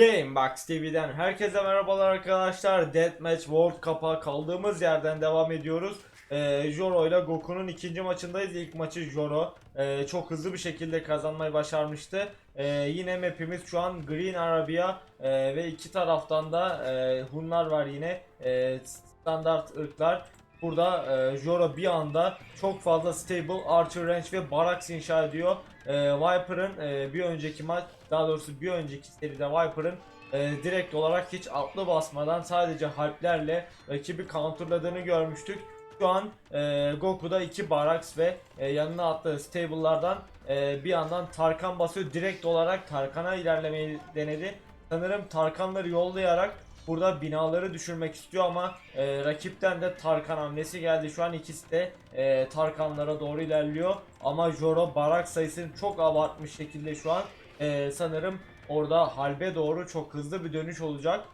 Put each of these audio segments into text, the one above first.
Gamebox TV'den herkese merhabalar arkadaşlar. Deathmatch World Cup'a kaldığımız yerden devam ediyoruz. Ee, Joro ile Goku'nun ikinci maçındayız. İlk maçı Joro ee, çok hızlı bir şekilde kazanmayı başarmıştı. Ee, yine mapimiz şu an Green Arabia ee, ve iki taraftan da ee, Hunlar var yine. Ee, standart ırklar. Burada e, Joro bir anda çok fazla stable, archer range ve barracks inşa ediyor. E, Viper'ın e, bir önceki maç, daha doğrusu bir önceki seride Viper'ın e, direkt olarak hiç atlı basmadan sadece harplerle rakibi counterladığını görmüştük. Şu an e, Goku'da iki barracks ve e, yanına attığı stable'lardan e, bir yandan Tarkan basıyor. Direkt olarak Tarkan'a ilerlemeyi denedi. Sanırım Tarkanları yollayarak burada binaları düşürmek istiyor ama e, rakipten de Tarkan hamlesi geldi. Şu an ikisi de e, Tarkanlara doğru ilerliyor. Ama Joro barak sayısını çok abartmış şekilde şu an e, sanırım orada halbe doğru çok hızlı bir dönüş olacak.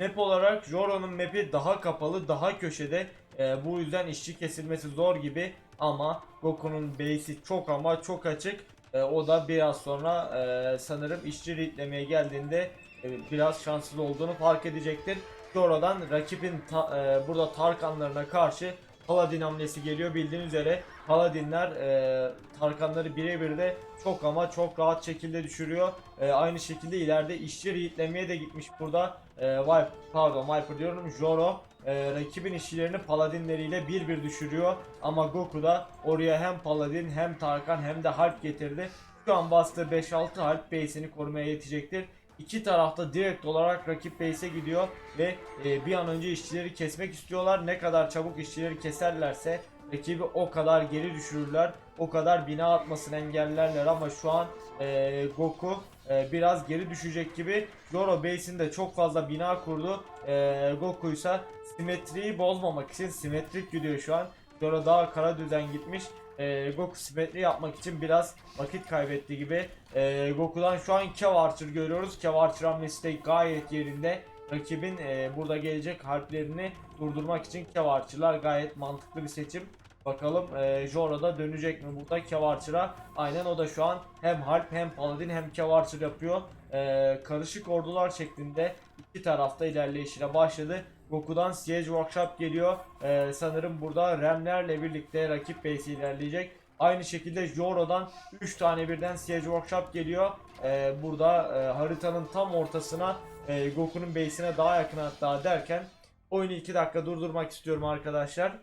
Map olarak Joro'nun map'i daha kapalı, daha köşede. E, bu yüzden işçi kesilmesi zor gibi ama Goku'nun base'i çok ama çok açık. E, o da biraz sonra e, sanırım işçi ritlemeye geldiğinde e, biraz şanssız olduğunu fark edecektir. Joro'dan rakibin ta- e, burada Tarkanlarına karşı Paladin hamlesi geliyor bildiğiniz üzere Paladinler e, Tarkanları birebir de çok ama çok rahat şekilde düşürüyor. E, aynı şekilde ileride işçi ritlemeye de gitmiş burada. E, Viper, pardon Viper diyorum Joro e, rakibin işçilerini paladinleriyle bir bir düşürüyor. Ama Goku da oraya hem paladin hem Tarkan hem de harp getirdi. Şu an bastığı 5-6 harp base'ini korumaya yetecektir. İki tarafta direkt olarak rakip base'e gidiyor ve e, bir an önce işçileri kesmek istiyorlar. Ne kadar çabuk işçileri keserlerse rakibi o kadar geri düşürürler. O kadar bina atmasını engellerler ama şu an e, Goku e, biraz geri düşecek gibi. Zoro base'inde çok fazla bina kurdu. E, Goku ise simetriyi bozmamak için simetrik gidiyor şu an. Zoro daha kara düzen gitmiş. E, Goku simetri yapmak için biraz vakit kaybetti gibi. E, Goku'dan şu an Kev Archer görüyoruz. Kev Archer hamlesi de gayet yerinde. Rakibin e, burada gelecek harplerini durdurmak için Kev Archer'lar gayet mantıklı bir seçim. Bakalım e, Joro da dönecek mi burada Kev Archer'a? Aynen o da şu an hem Harp hem Paladin hem Kev Archer yapıyor. E, karışık ordular şeklinde iki tarafta ilerleyişine başladı. Goku'dan Siege Workshop geliyor. E, sanırım burada Remlerle birlikte rakip base ilerleyecek. Aynı şekilde Joro'dan 3 tane birden Siege Workshop geliyor. E, burada e, haritanın tam ortasına e, Goku'nun base'ine daha yakın hatta derken oyunu 2 dakika durdurmak istiyorum arkadaşlar.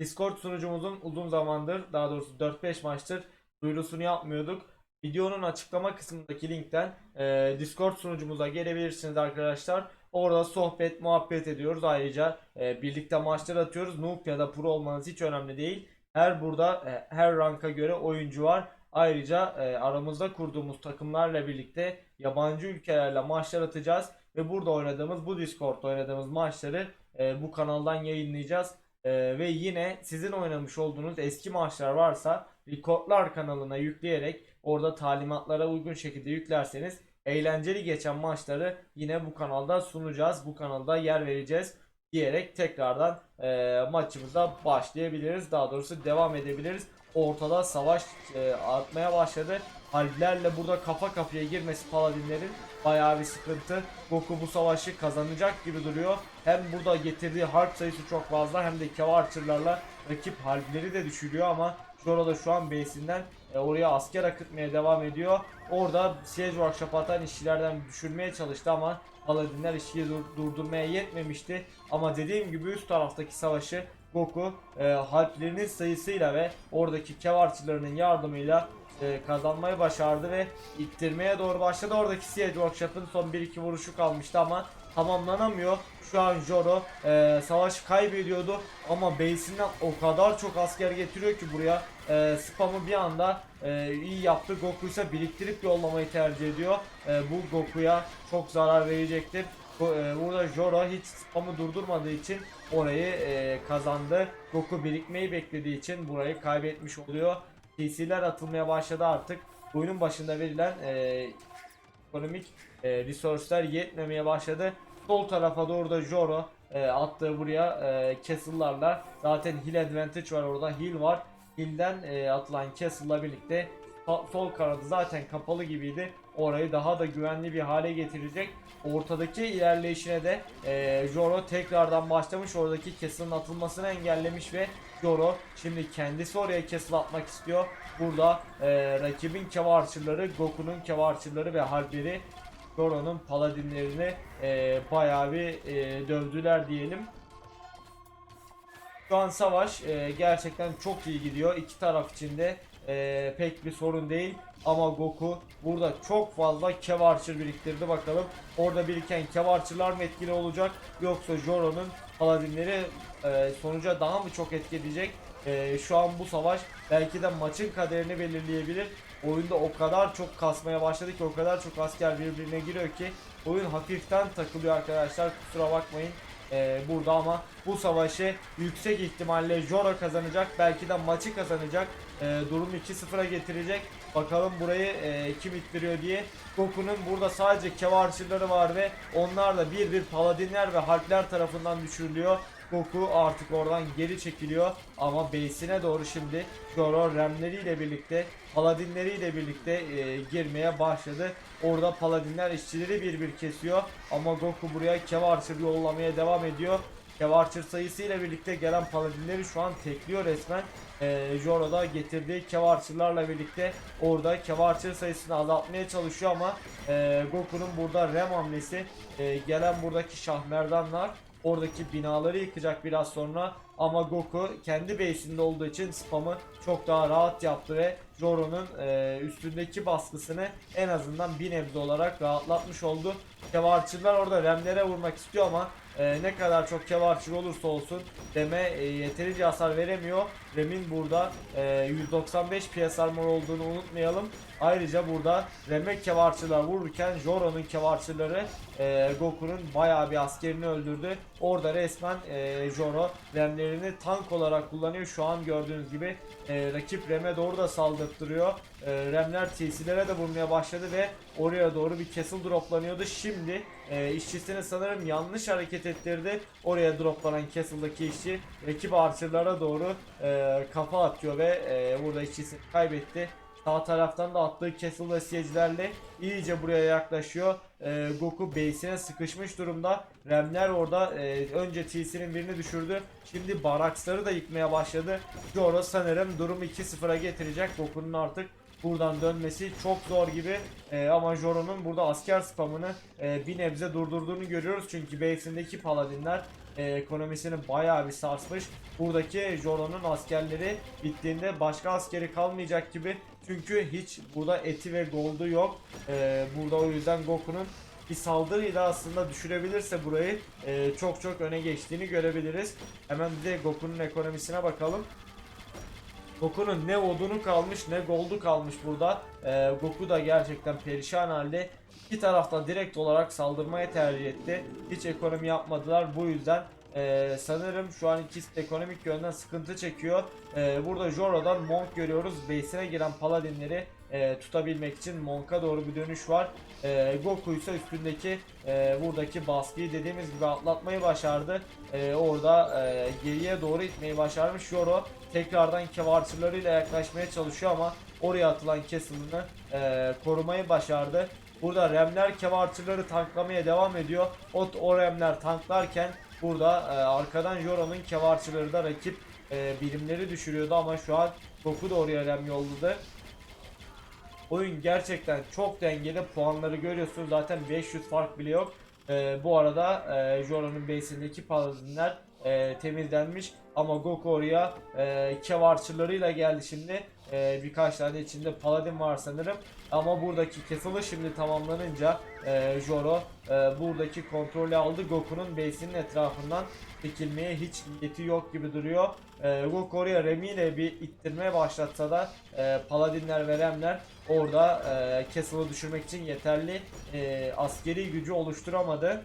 Discord sunucumuzun uzun zamandır daha doğrusu 4-5 maçtır duyurusunu yapmıyorduk. Videonun açıklama kısmındaki linkten e, Discord sunucumuza gelebilirsiniz arkadaşlar. Orada sohbet, muhabbet ediyoruz. Ayrıca e, birlikte maçlar atıyoruz. Noob ya da pro olmanız hiç önemli değil. Her burada e, her ranka göre oyuncu var. Ayrıca e, aramızda kurduğumuz takımlarla birlikte yabancı ülkelerle maçlar atacağız ve burada oynadığımız bu Discord'da oynadığımız maçları e, bu kanaldan yayınlayacağız. Ee, ve yine sizin oynamış olduğunuz eski maçlar varsa Recordlar kanalına yükleyerek orada talimatlara uygun şekilde yüklerseniz eğlenceli geçen maçları yine bu kanalda sunacağız. Bu kanalda yer vereceğiz diyerek tekrardan e, maçımıza başlayabiliriz. Daha doğrusu devam edebiliriz. Ortada savaş e, artmaya başladı. Halbilerle burada kafa kafaya girmesi paladinlerin bayağı bir sıkıntı. Goku bu savaşı kazanacak gibi duruyor. Hem burada getirdiği harp sayısı çok fazla hem de Keva Archer'larla rakip harpleri de düşürüyor ama Joro da şu an base'inden e, oraya asker akıtmaya devam ediyor. Orada Siege Workshop atan işçilerden düşürmeye çalıştı ama Paladinler işçiyi dur- durdurmaya yetmemişti. Ama dediğim gibi üst taraftaki savaşı Goku e, harplerinin sayısıyla ve oradaki kevarçılarının yardımıyla e, kazanmayı başardı ve ittirmeye doğru başladı. Oradaki Siege Workshop'ın son 1-2 vuruşu kalmıştı ama tamamlanamıyor. Şu an Joro e, savaşı kaybediyordu ama base'inden o kadar çok asker getiriyor ki buraya e, spamı bir anda e, iyi yaptı. Goku ise biriktirip yollamayı tercih ediyor. E, bu Goku'ya çok zarar verecektir. E, burada Joro hiç spamı durdurmadığı için orayı e, kazandı. Goku birikmeyi beklediği için burayı kaybetmiş oluyor. TC'ler atılmaya başladı artık. Oyunun başında verilen e, ekonomik e, resource'lar yetmemeye başladı. Sol tarafa doğru da Joro e, attığı buraya e, castle'larla zaten heal advantage var orada heal var. Heal'den e, atılan castle'la birlikte sol kanadı zaten kapalı gibiydi. Orayı daha da güvenli bir hale getirecek. Ortadaki ilerleyişine de e, Joro tekrardan başlamış. Oradaki Castle'ın atılmasını engellemiş ve Joro şimdi kendisi oraya Castle atmak istiyor. Burada e, rakibin kevarçıları, Goku'nun kevarçıları ve harpleri Joro'nun paladinlerini e, bayağı bir e, dövdüler diyelim. Şu an savaş e, gerçekten çok iyi gidiyor. İki taraf için de e, pek bir sorun değil. Ama Goku burada çok fazla kevarçır biriktirdi bakalım. Orada biriken kevarçılar mı etkili olacak yoksa Joro'nun paladinleri e, sonuca daha mı çok etki edecek? E, şu an bu savaş belki de maçın kaderini belirleyebilir. Oyunda o kadar çok kasmaya başladı ki o kadar çok asker birbirine giriyor ki oyun hafiften takılıyor arkadaşlar kusura bakmayın. Ee, burada ama bu savaşı yüksek ihtimalle Joro kazanacak. Belki de maçı kazanacak. Ee, durumu 2-0'a getirecek. Bakalım burayı e, kim ittiriyor diye. Goku'nun burada sadece kevarçıları var ve onlar da bir bir paladinler ve harpler tarafından düşürülüyor. Goku artık oradan geri çekiliyor ama base'ine doğru şimdi Joro remleriyle birlikte paladinleriyle birlikte e, girmeye başladı. Orada paladinler işçileri bir bir kesiyor ama Goku buraya Kevarçır yollamaya devam ediyor. Kevarçır sayısıyla birlikte gelen paladinleri şu an tekliyor resmen. E, Joro da getirdiği Kevarçırlarla birlikte orada Kevarçır sayısını azaltmaya çalışıyor ama e, Goku'nun burada rem hamlesi e, gelen buradaki şahmerdanlar oradaki binaları yıkacak biraz sonra ama Goku kendi base'inde olduğu için spamı çok daha rahat yaptı ve Joro'nun e, üstündeki baskısını en azından bir nebze olarak rahatlatmış oldu. Kevarçılar orada remlere vurmak istiyor ama e, ne kadar çok kevarçır olursa olsun deme e, yeterince hasar veremiyor. Rem'in burada e, 195 PS armor olduğunu unutmayalım. Ayrıca burada Rem'e kevarçılar vururken Joro'nun kevarçıları e, Goku'nun bayağı bir askerini öldürdü. Orada resmen e, Joro Rem'lerini tank olarak kullanıyor. Şu an gördüğünüz gibi e, rakip Rem'e doğru da saldırttırıyor. E, Rem'ler TC'lere de vurmaya başladı ve oraya doğru bir castle droplanıyordu. Şimdi e, işçisini sanırım yanlış hareket ettirdi. Oraya droplanan castle'daki işçi rakip archer'lara doğru e, kafa atıyor ve e, burada işçisini kaybetti. Sağ taraftan da attığı Castle ve iyice buraya yaklaşıyor. Ee, Goku base'ine sıkışmış durumda. Remler orada e, önce TC'nin birini düşürdü. Şimdi Baraksları da yıkmaya başladı. Joro sanırım durumu 2-0'a getirecek. Goku'nun artık buradan dönmesi çok zor gibi. Ee, ama Joro'nun burada asker spamını e, bir nebze durdurduğunu görüyoruz. Çünkü base'indeki paladinler e, ekonomisini bayağı bir sarsmış. Buradaki Joro'nun askerleri bittiğinde başka askeri kalmayacak gibi. Çünkü hiç burada eti ve goldu yok. E, burada o yüzden Goku'nun bir saldırıyla aslında düşürebilirse burayı e, çok çok öne geçtiğini görebiliriz. Hemen de Goku'nun ekonomisine bakalım. Goku'nun ne odunu kalmış ne goldu kalmış burada. Ee, Goku da gerçekten perişan halde. İki tarafta direkt olarak saldırmaya tercih etti. Hiç ekonomi yapmadılar. Bu yüzden ee, sanırım şu an ikisi ekonomik yönden sıkıntı çekiyor. Ee, burada Joro'dan Monk görüyoruz. Base'ine giren paladinleri e, tutabilmek için Monk'a doğru bir dönüş var. E, Goku ise üstündeki e, buradaki baskıyı dediğimiz gibi atlatmayı başardı. E, orada e, geriye doğru itmeyi başarmış. Joro tekrardan kevarçılarıyla yaklaşmaya çalışıyor ama oraya atılan kesimini e, korumayı başardı. Burada Remler kevarçıları tanklamaya devam ediyor. O, o Remler tanklarken burada e, arkadan Joro'nun kevarçıları da rakip e, birimleri düşürüyordu ama şu an Goku da oraya Rem yolladı. Oyun gerçekten çok dengeli. Puanları görüyorsunuz. Zaten 500 fark bile yok. Ee, bu arada e, Joro'nun base'indeki paladinler e, temizlenmiş. Ama Goku oraya e, kevarçılarıyla geldi şimdi. E, birkaç tane içinde paladin var sanırım. Ama buradaki Castle'ı şimdi tamamlanınca e, Joro e, buradaki kontrolü aldı. Goku'nun base'inin etrafından çekilmeye hiç niyeti yok gibi duruyor. E, Goku oraya Remi ile bir ittirmeye başlatsa da e, paladinler ve Remler orada e, Castle'ı düşürmek için yeterli e, askeri gücü oluşturamadı.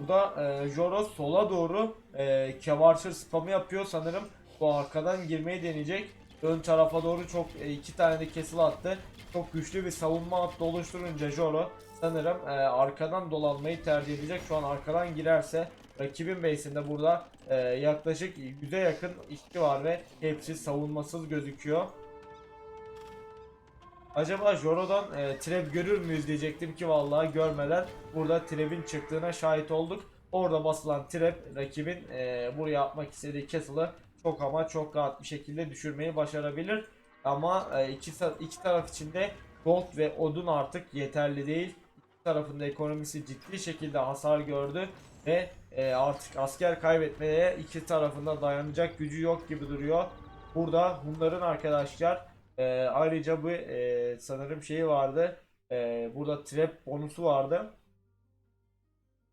Burada e, Joro sola doğru e, Kevarçır spamı yapıyor sanırım. Bu arkadan girmeyi deneyecek. ön tarafa doğru çok e, iki tane de kesil attı. Çok güçlü bir savunma hattı oluşturunca Joro sanırım e, arkadan dolanmayı tercih edecek. Şu an arkadan girerse rakibin base'inde burada e, yaklaşık 100'e yakın işçi var ve hepsi savunmasız gözüküyor. Acaba Joro'dan e, trap görür müyüz diyecektim ki vallahi görmeden burada trap'in çıktığına şahit olduk. Orada basılan trap rakibin e, buraya atmak istediği castle'ı çok ama çok rahat bir şekilde düşürmeyi başarabilir. Ama e, iki, iki taraf için de gold ve odun artık yeterli değil. İki tarafında ekonomisi ciddi şekilde hasar gördü ve e, artık asker kaybetmeye iki tarafında dayanacak gücü yok gibi duruyor. Burada Hunların arkadaşlar e, ayrıca bu e, sanırım şeyi vardı. E, burada trap bonusu vardı.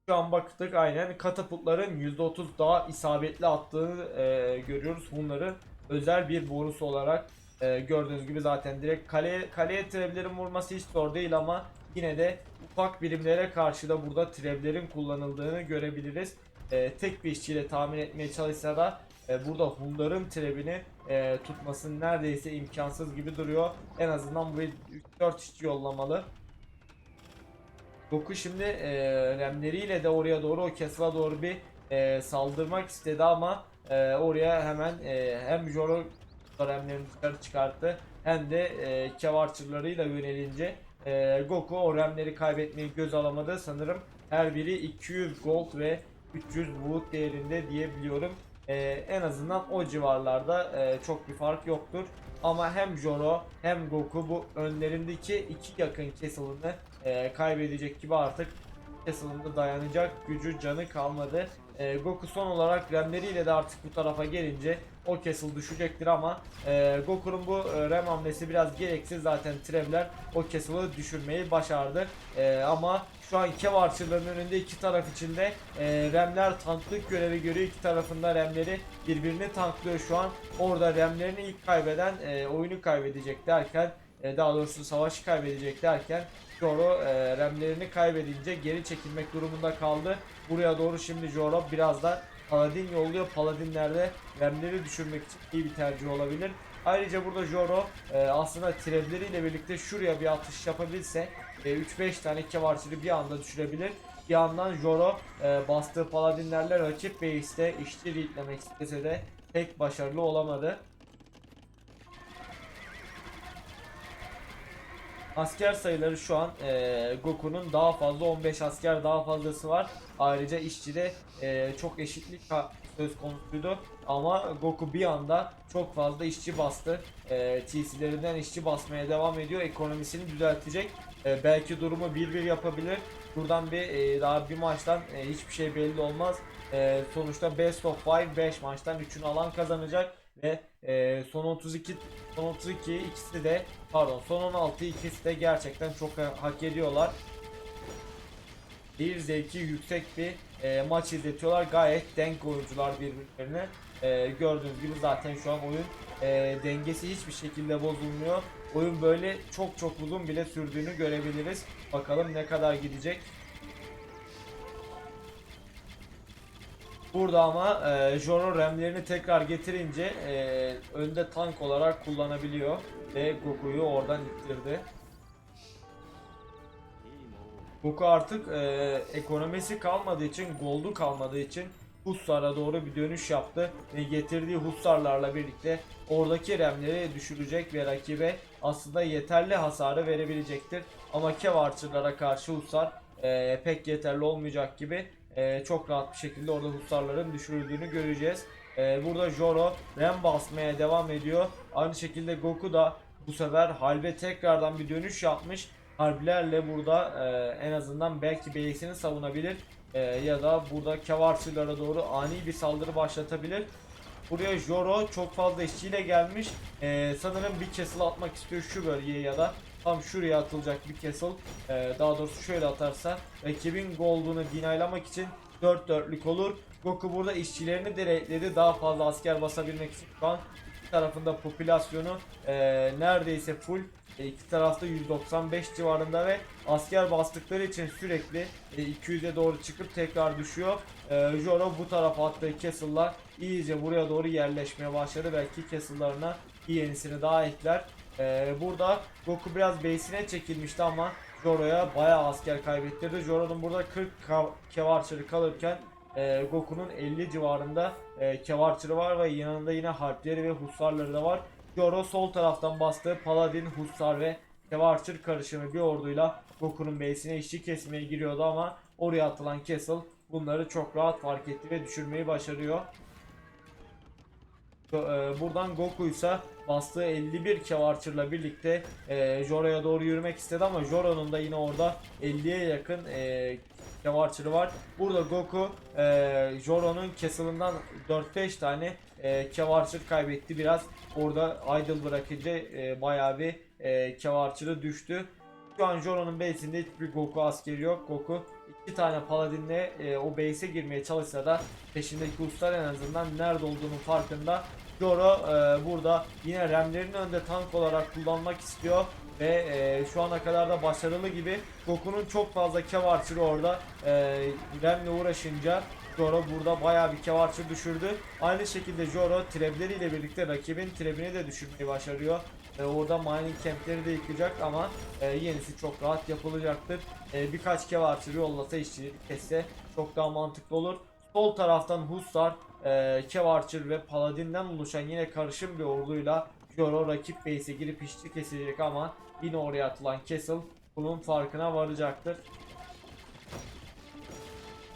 Şu an baktık aynen katapultların %30 daha isabetli attığını e, görüyoruz. Hunların özel bir bonusu olarak e, gördüğünüz gibi zaten direkt kaleye, kaleye trevlerin vurması hiç zor değil ama yine de ufak birimlere karşı da burada trevlerin kullanıldığını görebiliriz. E, tek bir işçiyle tahmin etmeye çalışsa da e, burada Hunların trebini e, tutması neredeyse imkansız gibi duruyor. En azından bu 3-4 işçi yollamalı. Goku şimdi e, remleriyle de oraya doğru o Castle'a doğru bir e, saldırmak istedi ama e, oraya hemen e, hem Joro remlerini dışarı çıkarttı hem de e, Kevarçılarıyla yönelince e, Goku o remleri kaybetmeyi göz alamadı. Sanırım her biri 200 gold ve 300 wood değerinde diyebiliyorum. E, en azından o civarlarda e, çok bir fark yoktur. Ama hem Joro hem Goku bu önlerindeki iki yakın kesilini e, kaybedecek gibi artık Castle'ın dayanacak gücü canı kalmadı. E, Goku son olarak remleriyle de artık bu tarafa gelince o Castle düşecektir ama e, Goku'nun bu e, rem hamlesi biraz gereksiz zaten Trevler o Castle'ı düşürmeyi başardı. E, ama şu an Kevarçıların önünde iki taraf içinde e, remler tanklık görevi görüyor. İki tarafında remleri birbirini tanklıyor şu an. Orada remlerini ilk kaybeden e, oyunu kaybedecek derken e, daha doğrusu savaşı kaybedecek derken Joro e, remlerini kaybedince geri çekilmek durumunda kaldı. Buraya doğru şimdi Joro biraz da Paladin yolluyor. Paladinlerde remleri düşürmek için iyi bir tercih olabilir. Ayrıca burada Joro e, aslında trevleriyle birlikte şuraya bir atış yapabilse e, 3-5 tane kevarçılı bir anda düşürebilir. Bir yandan Joro e, bastığı paladinlerle rakip base'te işçi leadlemek istese de pek başarılı olamadı. Asker sayıları şu an e, Goku'nun daha fazla 15 asker daha fazlası var. Ayrıca işçide e, çok eşitlik söz konusuydu. Ama Goku bir anda çok fazla işçi bastı. E, TC'lerinden işçi basmaya devam ediyor. Ekonomisini düzeltecek. E, belki durumu 1-1 yapabilir. Buradan bir e, daha bir maçtan e, hiçbir şey belli olmaz. E, sonuçta best of 5 5 maçtan 3'ünü alan kazanacak ve e, son 32 son 32 ikisi de pardon son 16 ikisi de gerçekten çok ha- hak ediyorlar. Bir zevki yüksek bir e, maç izletiyorlar. Gayet denk oyuncular birbirlerine. E, gördüğünüz gibi zaten şu an oyun e, dengesi hiçbir şekilde bozulmuyor. Oyun böyle çok çok uzun bile sürdüğünü görebiliriz. Bakalım ne kadar gidecek. Burada ama e, Joro remlerini tekrar getirince e, önde tank olarak kullanabiliyor ve Goku'yu oradan ittirdi. Goku artık e, ekonomisi kalmadığı için, goldu kalmadığı için Hussar'a doğru bir dönüş yaptı ve getirdiği Hussarlarla birlikte oradaki remleri düşürecek ve rakibe aslında yeterli hasarı verebilecektir. Ama Kevarçılara karşı Hussar e, pek yeterli olmayacak gibi e, çok rahat bir şekilde orada Hussarların düşürüldüğünü göreceğiz. E, burada Joro rem basmaya devam ediyor. Aynı şekilde Goku da bu sefer halbe tekrardan bir dönüş yapmış. Harbilerle burada e, en azından belki base'ini savunabilir e, ya da burada Kevarçılara doğru ani bir saldırı başlatabilir. Buraya Joro çok fazla işçiyle gelmiş. E, sanırım bir castle atmak istiyor şu bölgeye ya da tam şuraya atılacak bir castle. E, daha doğrusu şöyle atarsa rakibin gold'unu dinaylamak için 4 dörtlük olur. Goku burada işçilerini direkledi daha fazla asker basabilmek için şu an iki tarafında popülasyonu e, neredeyse full. E, iki tarafta 195 civarında ve asker bastıkları için sürekli e, 200'e doğru çıkıp tekrar düşüyor. E, Joro bu tarafa attığı castle'lar iyice buraya doğru yerleşmeye başladı. Belki castle'larına yenisini daha ekler. Ee, burada Goku biraz base'ine çekilmişti ama Joro'ya bayağı asker kaybettirdi. Joro'nun burada 40 ka- kevarçırı kalırken e, Goku'nun 50 civarında e, kevarçırı var ve yanında yine harpleri ve husarları da var. Joro sol taraftan bastığı Paladin, Hussar ve Kevarçır karışımı bir orduyla Goku'nun base'ine işçi kesmeye giriyordu ama oraya atılan Castle bunları çok rahat fark etti ve düşürmeyi başarıyor. Ee, Buradan Goku ise bastığı 51 Kevarçır'la birlikte e, Joro'ya doğru yürümek istedi ama Joro'nun da yine orada 50'ye yakın e, Kevarçır'ı var. Burada Goku e, Joro'nun Castle'ından 4-5 tane e, Kevarçır kaybetti biraz. Orada idle bırakınca e, bayağı bir e, Kevarçır'ı düştü. Şu an Joro'nun base'inde hiçbir Goku askeri yok. Goku iki tane paladinle e, o base'e girmeye çalışsa da peşindeki ustalar en azından nerede olduğunun farkında. Joro e, burada yine remlerin önünde tank olarak kullanmak istiyor ve e, şu ana kadar da başarılı gibi. Goku'nun çok fazla kevarçırı orada e, remle uğraşınca Joro burada bayağı bir kevarçır düşürdü. Aynı şekilde Joro trebleriyle birlikte rakibin trebini de düşürmeyi başarıyor. E, orada mining campleri de yıkacak ama e, yenisi çok rahat yapılacaktır. E, birkaç kevarçır yollasa işçi kesse çok daha mantıklı olur. Sol taraftan Hussar, e, Kevarçır ve Paladin'den oluşan yine karışım bir orduyla Joro rakip base'e girip işçi kesecek ama yine oraya atılan Castle bunun farkına varacaktır.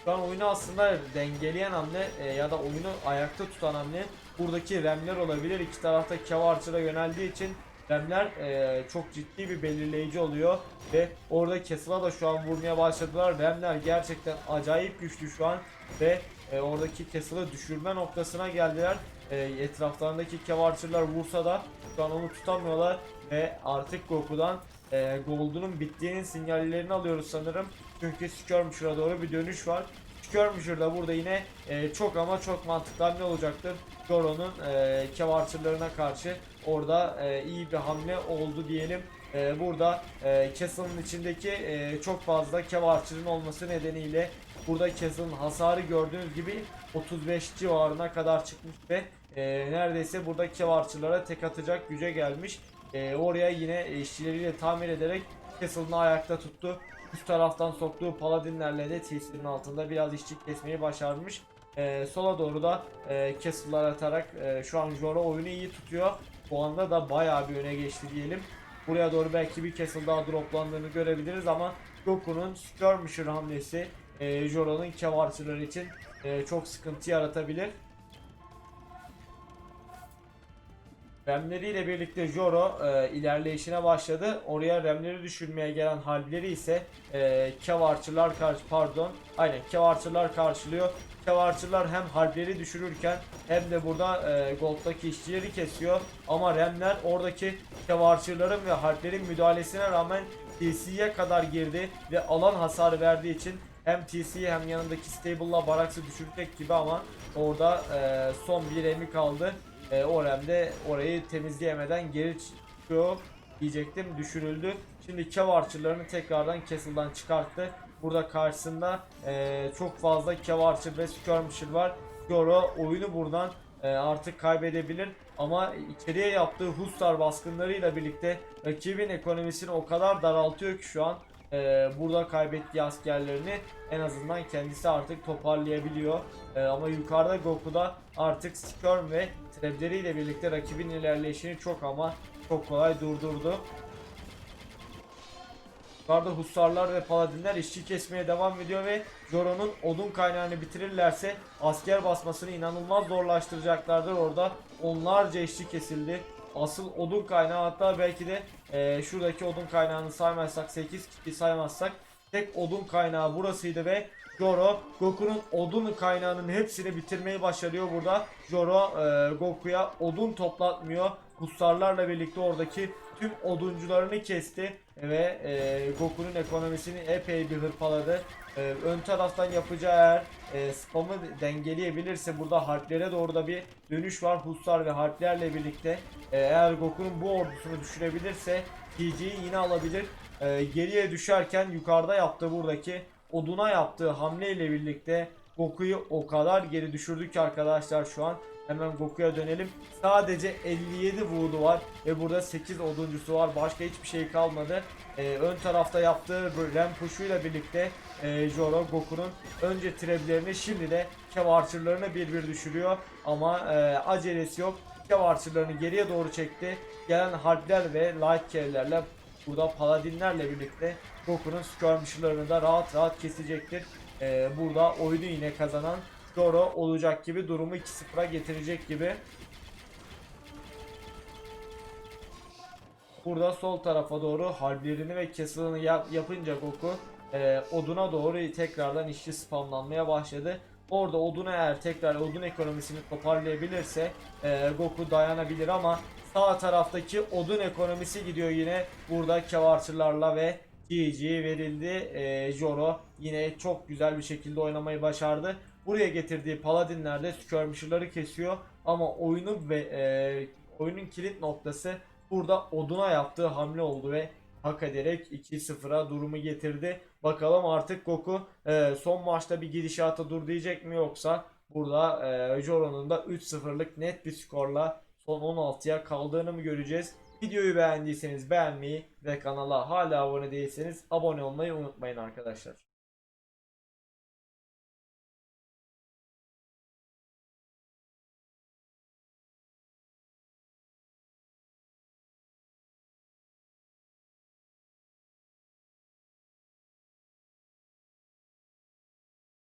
Şu an oyunu aslında dengeleyen hamle e, ya da oyunu ayakta tutan hamle buradaki remler olabilir. İki tarafta Kevarçır'a yöneldiği için remler e, çok ciddi bir belirleyici oluyor ve orada Castle'a da şu an vurmaya başladılar. Remler gerçekten acayip güçlü şu an ve e, oradaki Castle'ı düşürme noktasına geldiler. E, etraflarındaki Kevarçırlar vursa da şu an onu tutamıyorlar ve artık Goku'dan e, Gold'unun bittiğinin sinyallerini alıyoruz sanırım. Çünkü Skirmisher'a doğru bir dönüş var. Skirmisher'da burada yine e, çok ama çok mantıklı hamle olacaktır. Goro'nun e, Kevarçırlarına karşı orada e, iyi bir hamle oldu diyelim. E, burada e, Castle'ın içindeki e, çok fazla Kevarçır'ın olması nedeniyle burada Castle'ın hasarı gördüğünüz gibi 35 civarına kadar çıkmış ve e, neredeyse burada Kevarçırlara tek atacak güce gelmiş. E, oraya yine işçileriyle tamir ederek Castle'ını ayakta tuttu. Üst taraftan soktuğu paladinlerle de TC'nin altında biraz işçi kesmeyi başarmış. E, sola doğru da e, Castle'lar atarak e, şu an Joro oyunu iyi tutuyor. Bu anda da bayağı bir öne geçti diyelim. Buraya doğru belki bir Castle daha droplandığını görebiliriz ama Goku'nun Skirmisher hamlesi e, Joro'nun kevarçıları için e, çok sıkıntı yaratabilir. Remleriyle birlikte Joro e, ilerleyişine başladı. Oraya remleri düşürmeye gelen halbleri ise e, kevarçılar karşı pardon aynen kevarçılar karşılıyor. Kevarçılar hem harpleri düşürürken hem de burada e, Gold'daki işçileri kesiyor. Ama remler oradaki kevarçıların ve harplerin müdahalesine rağmen TC'ye kadar girdi ve alan hasarı verdiği için hem TC'yi hem yanındaki Stable'la Barax'ı düşürecek gibi ama orada e, son bir emi kaldı. E, Orem de orayı temizleyemeden geri çıkıyor diyecektim düşürüldü. Şimdi kevarçılarını tekrardan Castle'dan çıkarttı. Burada karşısında e, çok fazla kevarçı ve skirmisher var. Goro oyunu buradan e, artık kaybedebilir. Ama içeriye yaptığı Hustar baskınlarıyla birlikte rakibin ekonomisini o kadar daraltıyor ki şu an e, burada kaybettiği askerlerini en azından kendisi artık toparlayabiliyor. E, ama yukarıda Goku'da artık Skirm ve Trebleri birlikte rakibin ilerleyişini çok ama çok kolay durdurdu. Yukarıda Husarlar ve Paladinler işçi kesmeye devam ediyor ve Joro'nun odun kaynağını bitirirlerse asker basmasını inanılmaz zorlaştıracaklardır. Orada onlarca işçi kesildi. Asıl odun kaynağı hatta belki de e, şuradaki odun kaynağını saymazsak 8 kişi saymazsak tek odun kaynağı burasıydı ve Joro Goku'nun odun kaynağının hepsini bitirmeyi başarıyor burada. Joro e, Goku'ya odun toplatmıyor. Husarlarla birlikte oradaki tüm oduncularını kesti ve e, Goku'nun ekonomisini epey bir hırpaladı. E, ön taraftan yapacağı eğer e, spamı dengeleyebilirse burada harplere doğru da bir dönüş var. Husar ve harplerle birlikte e, eğer Goku'nun bu ordusunu düşürebilirse TG'yi yine alabilir. E, geriye düşerken yukarıda yaptığı buradaki oduna yaptığı hamleyle birlikte Goku'yu o kadar geri düşürdü ki arkadaşlar şu an Hemen Goku'ya dönelim. Sadece 57 Wood'u var ve burada 8 oduncusu var. Başka hiçbir şey kalmadı. Ee, ön tarafta yaptığı Ren push'uyla birlikte e, Joro Goku'nun önce treblerini şimdi de Kev Archer'larını bir bir düşürüyor. Ama e, acelesi yok. Kev Archer'larını geriye doğru çekti. Gelen Harpler ve Light Kev'lerle burada Paladinlerle birlikte Goku'nun skirmisher'larını da rahat rahat kesecektir. Ee, burada oyunu yine kazanan Joro olacak gibi durumu 2-0'a getirecek gibi. Burada sol tarafa doğru halblerini ve castle'ını yap- yapınca Goku e, oduna doğru tekrardan işçi spamlanmaya başladı. Orada oduna eğer tekrar odun ekonomisini toparlayabilirse e, Goku dayanabilir ama sağ taraftaki odun ekonomisi gidiyor yine burada Kevarçılarla ve GG verildi. E, Joro yine çok güzel bir şekilde oynamayı başardı. Buraya getirdiği paladinler de skirmisher'ları kesiyor ama oyunu ve e, oyunun kilit noktası burada oduna yaptığı hamle oldu ve hak ederek 2-0'a durumu getirdi. Bakalım artık Goku e, son maçta bir gidişata dur diyecek mi yoksa burada e, Joro'nun da 3-0'lık net bir skorla son 16'ya kaldığını mı göreceğiz? Videoyu beğendiyseniz beğenmeyi ve kanala hala abone değilseniz abone olmayı unutmayın arkadaşlar.